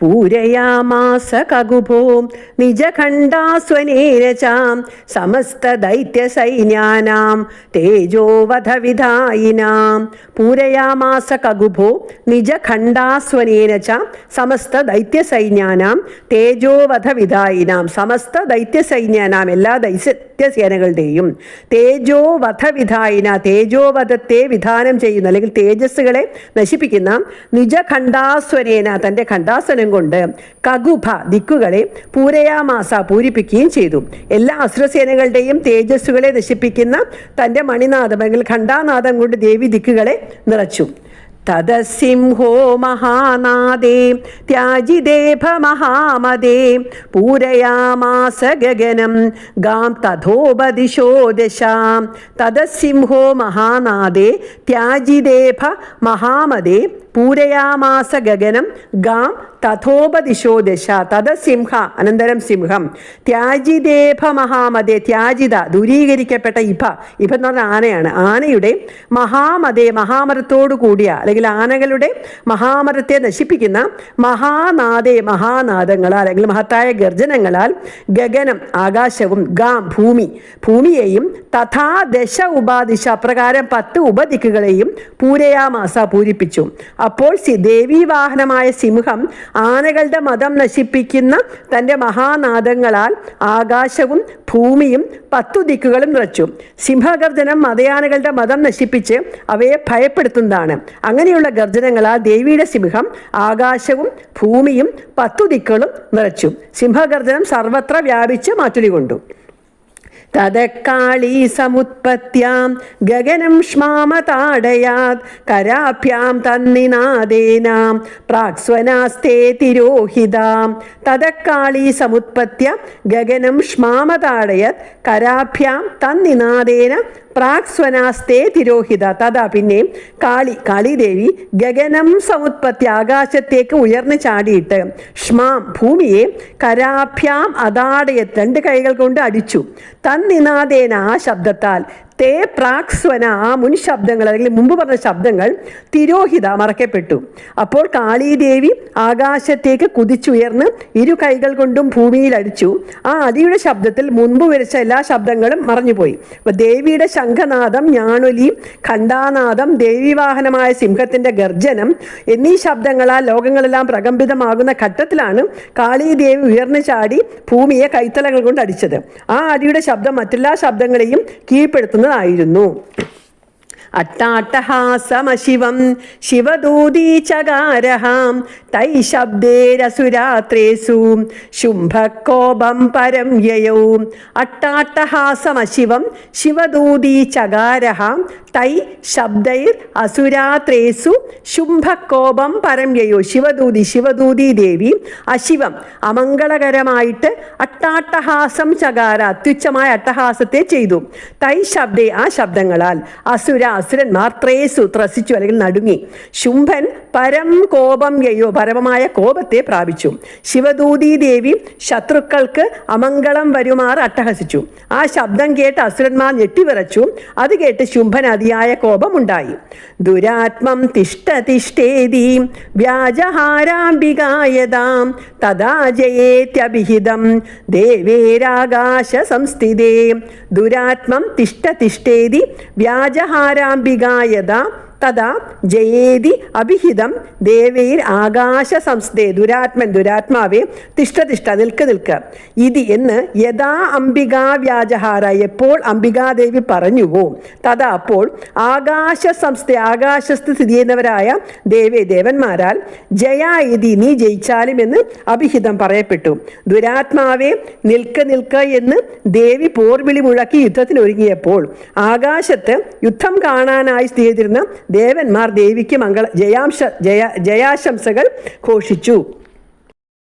പൂരയാമാസ കകുഭോ നിജഖണ്ഡാസ്വനേന charm സമസ്തദൈത്യസൈന്യാനാം തേജോവധവിധായിനാം. പൂരയാമാസ കകുഭോ നിജഖണ്ഡാസ്വനേന ച തേജോവധവിധായിനാം സമസ്ത ദൈത്യസൈന്യാനാം എല്ലാ ദൈത്യസേനകളുടെയും തേജോവധവിധായിന തേജോവധത്തെ വിധാനം ചെയ്യുന്ന അല്ലെങ്കിൽ തേജസ്സുകളെ നശിപ്പിക്കുന്ന നിജഖണ്ഡാസ്വരേന തന്റെ ഖണ്ഡാസ്വനം കൊണ്ട് കകുഭ ദിക്കുകളെ പൂരയാമാസ പൂരിപ്പിക്കുകയും ചെയ്തു. എല്ലാ അസുരസേനകളുടെയും തേജസ്സുകളെ നശിപ്പിക്കുന്ന തന്റെ മണിനാഥം അല്ലെങ്കിൽ ഖണ്ഡാനാഥം കൊണ്ട് ദേവി ദിക്കുകളെ നിറച്ചു. തദസിംഹോ മഹാനാദേ ത്യാജിദേഭ മഹാമദേ പൂരയാമാസ ഗഗനം ഗാം തഥോപദിശോ ദശാം തദസിംഹോ മഹാനാദേ ത്യാജിദേഭ മഹാമദേ പൂരയാമാസ ഗഗനം ഗാം തഥോപദിശോ ദശ തദസിംഹ അനന്തരം സിംഹം. ത്യാജിദേഭ മഹാമതേ ത്യാജിത ദൂരീകരിക്കപ്പെട്ട ഇഭ. ഇഭ എന്ന് പറഞ്ഞ ആനയാണ്. ആനയുടെ മഹാമതേ മഹാമരത്തോടു കൂടിയ അല്ലെങ്കിൽ ആനകളുടെ മഹാമരത്തെ നശിപ്പിക്കുന്ന മഹാനാദേ മഹാനാദങ്ങളാൽ അല്ലെങ്കിൽ മഹത്തായ ഗർജനങ്ങളാൽ ഗഗനം ആകാശവും ഗാം ഭൂമി ഭൂമിയെയും തഥാ ദശ ഉപാദിശ അപ്രകാരം പത്ത് ഉപദിക്കുകളെയും പൂരയാമാസ പൂരിപ്പിച്ചു. അപ്പോൾ ദേവീവാഹനമായ സിംഹം ആനകളുടെ മതം നശിപ്പിക്കുന്ന തന്റെ മഹാനാദങ്ങളാൽ ആകാശവും ഭൂമിയും പത്തു ദിക്കുകളും നിറച്ചു. സിംഹഗർജനം മതയാനകളുടെ മതം നശിപ്പിച്ച് അവയെ ഭയപ്പെടുത്തുന്നതാണ്. അങ്ങനെയുള്ള ഗർജനങ്ങളാൽ ദേവിയുടെ സിംഹം ആകാശവും ഭൂമിയും പത്തു ദിക്കുകളും നിറച്ചു. സിംഹഗർജനം സർവത്ര വ്യാപിച്ച് മാറ്റുലി കൊണ്ടു. തദക്കാളീ സമുത്പത്യാം ഗഗനം ശ്മാമതാടയാത് കരാഭ്യാം തന്നിനാദേനാം പ്രാക്സ്വനാസ്തേ തിരോഹിതാം. തദക്കാളീ സമുത്പത്യ ഗഗനം ശ്മാമതാടയത് കരാഭ്യാം തന്നിനാദേന പ്രാക്സ്വനാസ്തേ തിരോഹിത. തഥാ പിന്നെയും കാളി കാളിദേവി ഗഗനം സമുത്പത്തി ആകാശത്തേക്ക് ഉയർന്നു ചാടിയിട്ട് ഷ്മാം ഭൂമിയെ കരാഭ്യാം അതാടയത് രണ്ട് കൈകൾ കൊണ്ട് അടിച്ചു. തന്നിനാദേന ആ ശബ്ദത്താൽ തേ പ്രാക്സ്വന ആ മുൻ ശബ്ദങ്ങൾ അല്ലെങ്കിൽ മുമ്പ് പറഞ്ഞ ശബ്ദങ്ങൾ തിരോഹിത മറക്കപ്പെട്ടു അപ്പോൾ കാളീദേവി ആകാശത്തേക്ക് കുതിച്ചുയർന്ന് ഇരു കൈകൾ കൊണ്ടും ഭൂമിയിൽ അടിച്ചു. ആ അതിയുടെ ശബ്ദത്തിൽ മുൻപ് വരച്ച എല്ലാ ശബ്ദങ്ങളും മറഞ്ഞുപോയി. അപ്പൊ ദേവിയുടെ ശംഖനാദം ഞാണൊലി ഖണ്ഡാനാദം ദേവിവാഹനമായ സിംഹത്തിന്റെ ഗർജനം എന്നീ ശബ്ദങ്ങളാൽ ലോകങ്ങളെല്ലാം പ്രകമ്പിതമാകുന്ന ഘട്ടത്തിലാണ് കാളീദേവി ഉയർന്നു ചാടി ഭൂമിയെ കൈത്തലകൾ കൊണ്ട് അടിച്ചത്. ആ അടിയുടെ ശബ്ദം മറ്റെല്ലാ ശബ്ദങ്ങളെയും കീഴ്പ്പെടുത്തുന്നതായിരുന്നു അട്ടാട്ടഹാസമശിവം ശിവദൂതീചകാരഹാം തൈ ശബ്ദേരസുരാത്രേസു ശുംഭക്കോപം പരം യയൗ. അട്ടാട്ടഹാസമശിവം ശിവദൂതീചകാരഹാം തൈ ശബ്ദൈർ അസുരാത്രേസു ശുംഭക്കോപം പരം യയോ. ശിവദൂതി ശിവദൂതി ദേവി അശിവം അമംഗളകരമായിട്ട് അട്ടാട്ടഹാസം ചകാര അത്യുച്ഛമായ അട്ടഹാസത്തെ ചെയ്തു. തൈ ശബ്ദേ ആ ശബ്ദങ്ങളാൽ അസുര അസുരന്മാർ ത്രേസു ത്രസിച്ചു അല്ലെങ്കിൽ നടുങ്ങി. ശുംഭൻ പരം കോപം യയോ പരമമായ കോപത്തെ പ്രാപിച്ചു. ശിവദൂതി ദേവി ശത്രുക്കൾക്ക് അമംഗളം വരുമാർ അട്ടഹസിച്ചു. ആ ശബ്ദം കേട്ട് അസുരന്മാർ ഞെട്ടിവിറച്ചു. അത് കേട്ട് ശുംഭൻ അതിയായ കോപമുണ്ടായി. ദുരാത്മം തിഷ്ട തിഷ്ടേതി വ്യാജഹാരാംബികായതാം. തഥാ ജയേത്യഭിഹിതം. ദേവേരാകാശ സംസ്ഥിതേ. ദുരാത്മം തിഷ്ട തിഷ്ടേതി വ്യാജഹാരാംബികായത തഥാ ജയേതി അഭിഹിതം ദേവൈർ ആകാശ സംസ്ഥേ. ദുരാത്മൻ ദുരാത്മാവേ തിഷ്ടതിഷ്ഠ നിൽക്ക് നിൽക്ക്. ഇത് എന്ന് യഥാ അംബികാ വ്യാജഹാര എപ്പോൾ അംബികാദേവി പറഞ്ഞുവോ? തഥാ അപ്പോൾ ആകാശ സംസ്ഥ ആകാശത്ത് സ്ഥിതി ചെയ്യുന്നവരായ ദേവേ ദേവന്മാരാൽ ജയാ ഇതി നീ ജയിച്ചാലും എന്ന് അഭിഹിതം പറയപ്പെട്ടു. ദുരാത്മാവേ നിൽക്ക് നിൽക്ക് എന്ന് ദേവി പോർവിളി മുഴക്കി യുദ്ധത്തിന് ഒരുങ്ങിയപ്പോൾ ആകാശത്ത് യുദ്ധം കാണാനായി സ്ഥിതി ചെയ്തിരുന്ന ദേവന്മാർ ദേവിക്ക് മംഗള ജയാംശ ജയ ജയാശംസകൾ ഘോഷിച്ചു.